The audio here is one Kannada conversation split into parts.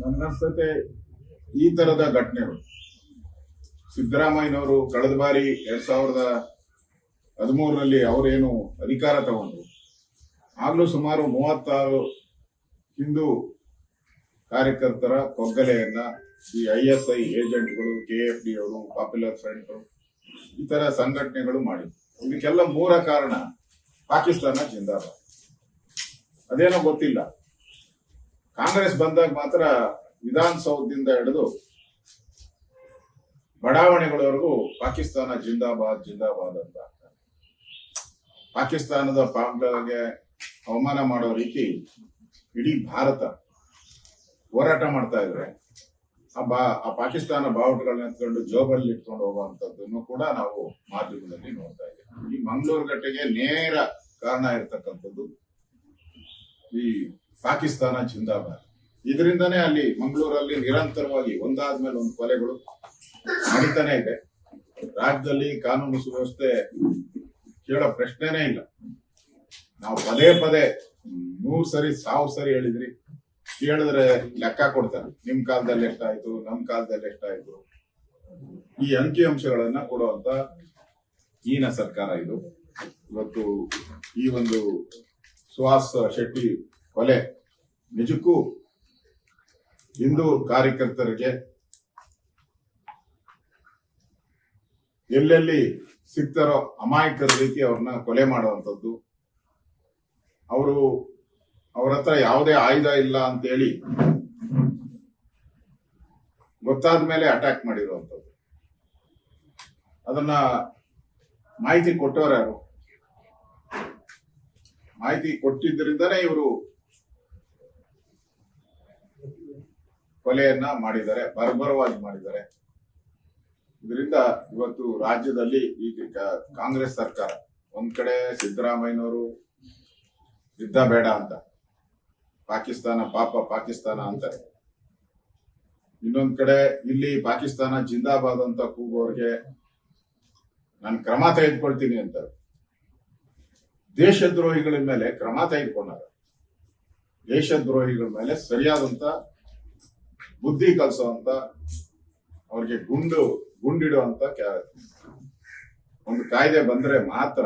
ನನಗನ್ಸುತ್ತೆ ಈ ತರದ ಘಟನೆಗಳು. ಸಿದ್ದರಾಮಯ್ಯನವರು ಕಳೆದ ಬಾರಿ ಎರಡ್ ಸಾವಿರದ ಹದಿಮೂರರಲ್ಲಿ ಅವರೇನು ಅಧಿಕಾರ ತಗೊಂಡ್ರು. ಆಗಲೂ ಸುಮಾರು ಮೂವತ್ತಾರು ಹಿಂದೂ ಕಾರ್ಯಕರ್ತರ ಕೊಗ್ಗಲೆಯನ್ನ ಈ ಐ ಎಸ್ ಐ ಏಜೆಂಟ್ಗಳು, ಕೆ ಎಫ್ ಡಿ ಅವರು ಪಾಪ್ಯುಲರ್ ಫ್ರಂಟ್ ಈ ತರ ಸಂಘಟನೆಗಳು ಮಾಡಿದ್ರು. ಇದಕ್ಕೆಲ್ಲ ಮೂಲ ಕಾರಣ ಪಾಕಿಸ್ತಾನ ಜಿಂದಾಬಾದ್. ಅದೇನೋ ಗೊತ್ತಿಲ್ಲ. ಕಾಂಗ್ರೆಸ್ ಬಂದಾಗ ಮಾತ್ರ ವಿಧಾನಸೌಧದಿಂದ ಹಿಡಿದು ಬಡಾವಣೆಗಳವರೆಗೂ ಪಾಕಿಸ್ತಾನ ಜಿಂದಾಬಾದ್ ಜಿಂದಾಬಾದ್ ಅಂತ. ಪಾಕಿಸ್ತಾನದ ಪಾಂಪ್ಗಳಿಗೆ ಅವಮಾನ ಮಾಡೋ ರೀತಿ ಇಡೀ ಭಾರತ ಹೋರಾಟ ಮಾಡ್ತಾ ಇದ್ರೆ, ಆ ಪಾಕಿಸ್ತಾನ ಬಾವುಟಗಳನ್ನ ಎತ್ಕೊಂಡು ಜೋಬಲ್ಲಿ ಇಟ್ಕೊಂಡು ಹೋಗುವಂತದ್ದನ್ನು ಕೂಡ ನಾವು ಮಾಧ್ಯಮದಲ್ಲಿ ನೋಡ್ತಾ ಇದ್ದೀವಿ ಈ ಮಂಗಳೂರು ಘಟೆಗೆ ನೇರ ಕಾರಣ ಇರ್ತಕ್ಕಂಥದ್ದು ಈ ಪಾಕಿಸ್ತಾನ ಜಿಂದಾಬಾದ್. ಇದರಿಂದನೇ ಅಲ್ಲಿ ಮಂಗಳೂರಲ್ಲಿ ನಿರಂತರವಾಗಿ ಒಂದಾದ್ಮೇಲೆ ಒಂದು ಕೊಲೆಗಳು ನಡೀತಾನೆ ಇದೆ. ರಾಜ್ಯದಲ್ಲಿ ಕಾನೂನು ಸುವ್ಯವಸ್ಥೆ ಕೇಳೋ ಪ್ರಶ್ನೆನೇ ಇಲ್ಲ. ನಾವು ಪದೇ ಪದೇ ನೂರ್ ಸರಿ ಸಾವಿರ ಸರಿ ಹೇಳಿದ್ರಿ. ಕೇಳಿದ್ರೆ ಲೆಕ್ಕ ಕೊಡ್ತಾರೆ. ನಿಮ್ ಕಾಲದಲ್ಲಿ ಎಷ್ಟಾಯ್ತು, ನಮ್ ಕಾಲದಲ್ಲಿ ಎಷ್ಟಾಯ್ತು? ಈ ಅಂಕಿ ಅಂಶಗಳನ್ನ ಕೊಡುವಂತ ಈನ ಸರ್ಕಾರ ಇದು. ಇವತ್ತು ಈ ಒಂದು ಸುಹಾಸ್ ಶೆಟ್ಟಿ ಕೊಲೆ ನಿಜಕ್ಕೂ ಹಿಂದೂ ಕಾರ್ಯಕರ್ತರಿಗೆ ಎಲ್ಲೆಲ್ಲಿ ಸಿಗ್ತಾರೋ ಅಮಾಯಕರ ರೀತಿ ಅವ್ರನ್ನ ಕೊಲೆ ಮಾಡುವಂಥದ್ದು. ಅವರು ಅವ್ರ ಹತ್ರ ಯಾವುದೇ ಆಯುಧ ಇಲ್ಲ ಅಂತೇಳಿ ಗೊತ್ತಾದ ಮೇಲೆ ಅಟ್ಯಾಕ್ ಮಾಡಿರುವಂಥದ್ದು. ಅದನ್ನ ಮಾಹಿತಿ ಕೊಟ್ಟವ್ರು ಯಾರು? ಮಾಹಿತಿ ಕೊಟ್ಟಿದ್ದರಿಂದನೇ ಇವರು ಕೊಲೆಯನ್ನ ಮಾಡಿದ್ದಾರೆ, ಬರ್ಬರವಾಗಿ ಮಾಡಿದ್ದಾರೆ. ಇದರಿಂದ ಇವತ್ತು ರಾಜ್ಯದಲ್ಲಿ ಈಗ ಕಾಂಗ್ರೆಸ್ ಸರ್ಕಾರ, ಒಂದ್ ಕಡೆ ಸಿದ್ದರಾಮಯ್ಯನವರು, ಯುದ್ಧ ಬೇಡ ಅಂತ, ಪಾಕಿಸ್ತಾನ ಪಾಪ ಪಾಕಿಸ್ತಾನ ಅಂತಾರೆ ಇನ್ನೊಂದ್ ಕಡೆ ಇಲ್ಲಿ ಪಾಕಿಸ್ತಾನ ಜಿಂದಾಬಾದ್ ಅಂತ ಕೂಗೋರ್ಗೆ ನಾನು ಕ್ರಮ ತೆಗೆದುಕೊಳ್ತೀನಿ ಅಂತಾರೆ ದೇಶದ್ರೋಹಿಗಳ ಮೇಲೆ ಕ್ರಮ ತೆಗೆದುಕೊಂಡಾರ. ದೇಶದ್ರೋಹಿಗಳ ಮೇಲೆ ಸರಿಯಾದಂತ ಬುದ್ಧಿ ಕಲಿಸುವಂತ ಅವ್ರಿಗೆ ಗುಂಡು ಗುಂಡಿಡುವಂತ ಒಂದು ಕಾಯ್ದೆ ಬಂದ್ರೆ ಮಾತ್ರ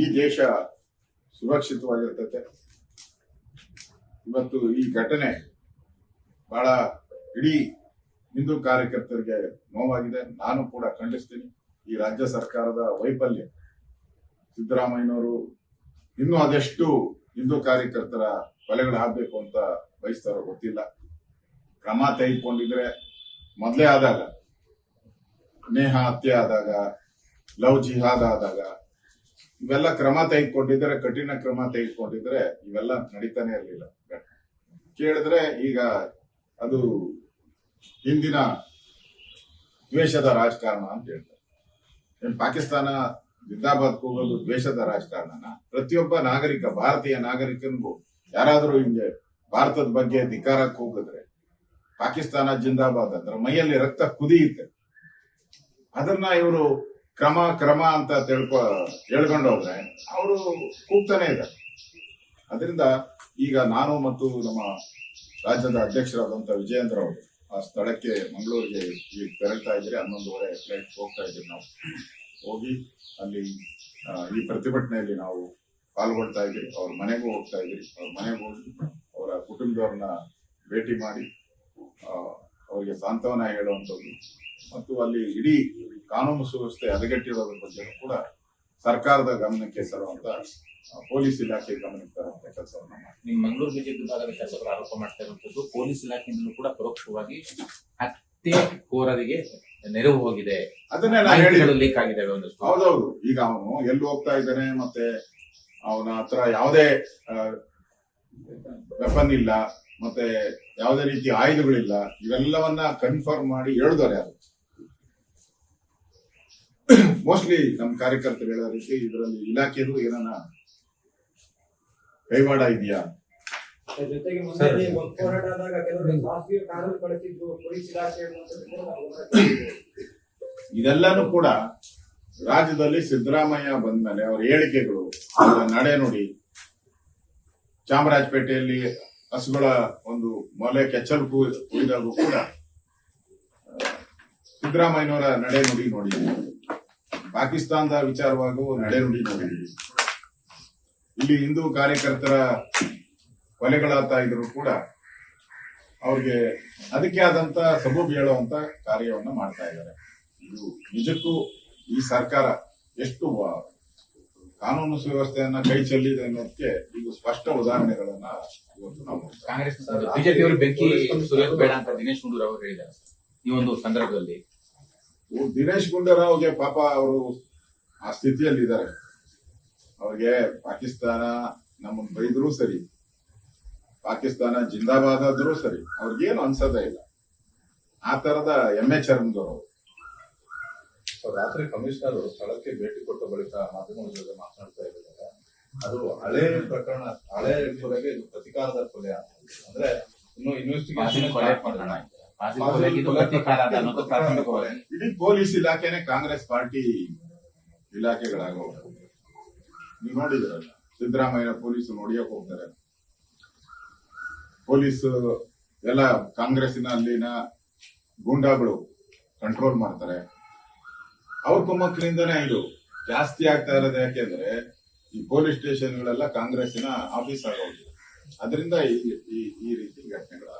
ಈ ದೇಶ ಸುರಕ್ಷಿತವಾಗಿರ್ತತೆ. ಇವತ್ತು ಈ ಘಟನೆ ಬಹಳ ಇಡೀ ಹಿಂದೂ ಕಾರ್ಯಕರ್ತರಿಗೆ ನೋವಾಗಿದೆ. ನಾನು ಕೂಡ ಖಂಡಿಸ್ತೀನಿ. ಈ ರಾಜ್ಯ ಸರ್ಕಾರದ ವೈಫಲ್ಯ. ಸಿದ್ದರಾಮಯ್ಯನವರು ಇನ್ನೂ ಅದೆಷ್ಟು ಹಿಂದೂ ಕಾರ್ಯಕರ್ತರ ಕೊಲೆಗಳಾಗಬೇಕು ಅಂತ ಬಯಸ್ತಾರೋ ಗೊತ್ತಿಲ್ಲ. ಕ್ರಮ ತೆಗೆದುಕೊಂಡಿದ್ರೆ ಮೊದಲೇ ಆದಾಗ, ನೇಹ ಹತ್ಯೆ ಆದಾಗ, ಲವ್ ಜಿಹಾದ್ ಆದಾಗ, ಇವೆಲ್ಲ ಕ್ರಮ ತೆಗೆದುಕೊಂಡಿದ್ರೆ, ಕಠಿಣ ಕ್ರಮ ತೆಗೆದುಕೊಂಡಿದ್ರೆ ಇವೆಲ್ಲ ನಡೀತಾನೆ ಇರಲಿಲ್ಲ. ಕೇಳಿದ್ರೆ ಈಗ ಅದು ಹಿಂದಿನ ದ್ವೇಷದ ರಾಜಕಾರಣ ಅಂತ ಹೇಳ್ತಾರೆ. ಪಾಕಿಸ್ತಾನ ಜಿಂದಾಬಾದ್ ಹೋಗೋದು ದ್ವೇಷದ ರಾಜಕಾರಣನ. ಪ್ರತಿಯೊಬ್ಬ ನಾಗರಿಕ, ಭಾರತೀಯ ನಾಗರಿಕನಿಗೂ ಯಾರಾದರೂ ಹಿಂಗೆ ಭಾರತದ ಬಗ್ಗೆ ಧಿಕಾರಕ್ಕೆ ಕೂಗಿದ್ರೆ ಪಾಕಿಸ್ತಾನ ಜಿಂದಾಬಾದ್ ಅಂದ್ರೆ ಮೈಯಲ್ಲಿ ರಕ್ತ ಕುದಿಯುತ್ತೆ ಅದನ್ನ ಇವರು ಕ್ರಮ ಕ್ರಮ ಅಂತ ತಿಳ್ಕೊ, ಹೇಳ್ಕೊಂಡು ಹೋದ್ರೆ ಅವರು ಕೂಗ್ತಾನೆ ಇದ್ದಾರೆ. ಅದರಿಂದ ಈಗ ನಾನು ಮತ್ತು ನಮ್ಮ ರಾಜ್ಯದ ಅಧ್ಯಕ್ಷರಾದಂತ ವಿಜಯೇಂದ್ರ ಅವರು ಆ ಸ್ಥಳಕ್ಕೆ ಮಂಗಳೂರಿಗೆ ಈಗ ತೆರಳ್ತಾ ಇದ್ರೆ ಹನ್ನೊಂದುವರೆ ಫ್ಲೈಟ್ ಹೋಗ್ತಾ ಇದ್ದೀವಿ ನಾವು. ಹೋಗಿ ಅಲ್ಲಿ ಈ ಪ್ರತಿಭಟನೆಯಲ್ಲಿ ನಾವು ಪಾಲ್ಗೊಳ್ತಾ ಇದ್ದೀವಿ ಅವ್ರ ಮನೆಗೂ ಹೋಗ್ತಾ ಇದ್ದೀವಿ ಅವ್ರ ಮನೆಗೆ ಹೋಗಿ ಅವರ ಕುಟುಂಬದವ್ರನ್ನ ಭೇಟಿ ಮಾಡಿ ಅವರಿಗೆ ಸಾಂತ್ವನ ಹೇಳುವಂಥದ್ದು. ಮತ್ತು ಅಲ್ಲಿ ಇಡೀ ಕಾನೂನು ಸುವ್ಯವಸ್ಥೆ ಹದಗೆಟ್ಟಿರೋದ್ರ ಬಗ್ಗೆ ಕೂಡ ಸರ್ಕಾರದ ಗಮನಕ್ಕೆ ತರುವಂತ ಪೊಲೀಸ್ ಇಲಾಖೆ ಗಮನಕ್ಕೆ ತರುವಂತ ಕೆಲಸವನ್ನು ಮಾಡಿ ನಿಮ್ ಮಂಗಳೂರು ಬಿಜೆಪಿ ಭಾಗದ ಶಾಸಕರು ಆರೋಪ ಮಾಡ್ತಾ ಇರುವಂತದ್ದು ಪೊಲೀಸ್ ಇಲಾಖೆಯಿಂದಲೂ ಕೂಡ ಪರೋಕ್ಷವಾಗಿ ಹತ್ಯೆ ಕೋರರಿಗೆ ನೆರವು ಹೋಗಿದೆ. ಅದನ್ನೇ ನಾನು ಹೇಳಿದೆ ಮಾಹಿತಿಗಳು ಲೀಕ್ ಆಗಿದೆ ಒಂದಷ್ಟು. ಹೌದೌದು. ಈಗ ಅವನು ಎಲ್ಲಿ ಹೋಗ್ತಾ ಇದ್ದಾನೆ ಮತ್ತೆ ಅವನ ಹತ್ರ ಯಾವುದೇ ವೆಪನ್ ಇಲ್ಲ. ಮತ್ತೆ ಯಾವುದೇ ರೀತಿ ಆಯುಧಗಳಿಲ್ಲ ಇವೆಲ್ಲವನ್ನ ಕನ್ಫರ್ಮ್ ಮಾಡಿ ಹೇಳಿದವ್ರು ಯಾರು? ಮೋಸ್ಟ್ಲಿ ನಮ್ಮ ಕಾರ್ಯಕರ್ತರು ಹೇಳೋ ರೀತಿ ಇದರಲ್ಲಿ ಇಲಾಖೆಯಲ್ಲೂ ಏನಾನ ಕೈವಾಡ ಇದೆಯಾ? ಜೊತೆಗೆ ಮೊನ್ನೆ ಒಂದು ಹೋರಾಟ ಆದಾಗ ಕೆಲವರು ಖಾಸಗಿ ಕಾನೂನು ಬಳಸಿದ್ರು ಪೊಲೀಸ್ ಇಲಾಖೆ ಅನ್ನುವಂಥದ್ದು ಕೂಡ ನಾವು ಗಮನಕ್ಕೆ ಇದೆಲ್ಲನೂ ಕೂಡ ರಾಜ್ಯದಲ್ಲಿ ಸಿದ್ದರಾಮಯ್ಯ ಬಂದ್ಮೇಲೆ ಅವರ ಹೇಳಿಕೆಗಳು ಅವರ ನಡೆನುಡಿ ಚಾಮರಾಜಪೇಟೆಯಲ್ಲಿ ಹಸುಗಳ ಒಂದು ಮೊಲೆ, ಕೆಚ್ಚಲು ಕುಯ್ದಾಗೂ ಕೂಡ ಸಿದ್ದರಾಮಯ್ಯನವರ ನಡೆ ನುಡಿ ನೋಡಿ. ಪಾಕಿಸ್ತಾನದ ವಿಚಾರವಾಗೂ ನಡೆನುಡಿ ನೋಡಿ ಇಲ್ಲಿ ಹಿಂದೂ ಕಾರ್ಯಕರ್ತರ ಕೊಲೆಗಳಾಗ್ತಾ ಇದ್ರು ಕೂಡ ಅವ್ರಿಗೆ ಅದಕ್ಕೆ ಆದಂತ ಸಬೂಬ್ ಹೇಳುವಂತ ಕಾರ್ಯವನ್ನ ಮಾಡ್ತಾ ಇದ್ದಾರೆ. ಇದು ನಿಜಕ್ಕೂ ಈ ಸರ್ಕಾರ ಎಷ್ಟು ಕಾನೂನು ಸುವ್ಯವಸ್ಥೆಯನ್ನ ಕೈ ಚೆಲ್ಲಿದೆ ಅನ್ನೋದಕ್ಕೆ ಇದು ಸ್ಪಷ್ಟ ಉದಾಹರಣೆಗಳನ್ನ ಕಾಂಗ್ರೆಸ್ ಬಿಜೆಪಿ ಅವರು ಬೆಂಕಿ ಸುರಿಯೋದು ಬೇಡ ಅಂತ ದಿನೇಶ್ ಗುಂಡೂರಾವ್ ಅವರು ಹೇಳಿದ್ದಾರೆ. ಈ ಒಂದು ಸಂದರ್ಭದಲ್ಲಿ. ದಿನೇಶ್ ಗುಂಡೂರಾವ್ಗೆ ಪಾಪ ಅವರು ಆ ಸ್ಥಿತಿಯಲ್ಲಿ ಇದ್ದಾರೆ ಅವ್ರಿಗೆ ಪಾಕಿಸ್ತಾನ ನಮ್ಮನ್ ಬೈದ್ರು ಸರಿ ಪಾಕಿಸ್ತಾನ ಜಿಂದಾಬಾದ್ ಆದ್ರೂ ಸರಿ ಅವ್ರಿಗೇನು ಅನ್ಸೋದೇ ಇಲ್ಲ. ಆ ತರದ ಎಂ ಎಚ್ ಸೊ ರಾತ್ರಿ ಕಮಿಷನರ್ ಸ್ಥಳಕ್ಕೆ ಭೇಟಿ ಕೊಟ್ಟ ಬಳಿಕ ಮಾಧ್ಯಮಗಳ ಜೊತೆ ಮಾತನಾಡ್ತಾ ಇದ್ದಾರೆ. ಅದು ಹಳೆ ಪ್ರಕರಣ ಹಳೆ ಕೊಲೆಗೆ ಇದು ಪ್ರತಿಕಾರದ ಕೊಲೆ ಅಂದ್ರೆ ಇನ್ನು ಇನ್ವೆಸ್ಟಿಗೇಷನ್ ಕೊಲೆ ಪ್ರಕರಣ ಇಡೀ ಪೊಲೀಸ್ ಇಲಾಖೆನೆ ಕಾಂಗ್ರೆಸ್ ಪಾರ್ಟಿ ಇಲಾಖೆಗಳಾಗವು ನೀವು ನೋಡಿದ್ರಲ್ಲ ಸಿದ್ದರಾಮಯ್ಯ ಪೊಲೀಸ್ ನೋಡಿಯಕ್ ಹೋಗ್ತಾರೆ. ಪೊಲೀಸ್ ಎಲ್ಲ ಕಾಂಗ್ರೆಸ್ಸಿನ ಅಲ್ಲಿನ ಗೂಂಡಾಗಳು ಕಂಟ್ರೋಲ್ ಮಾಡ್ತಾರೆ. ಅವ್ರ ಕುಮ್ಮಕ್ಕಿನಿಂದನೇ ಇದು ಜಾಸ್ತಿ ಆಗ್ತಾ ಇರೋದು ಯಾಕೆಂದ್ರೆ ಈ ಪೊಲೀಸ್ ಸ್ಟೇಷನ್ಗಳೆಲ್ಲ ಕಾಂಗ್ರೆಸ್ಸಿನ ಆಫೀಸ್ ಆಗೋದು ಅದರಿಂದ ಈ ಈ ರೀತಿ ಘಟನೆಗಳು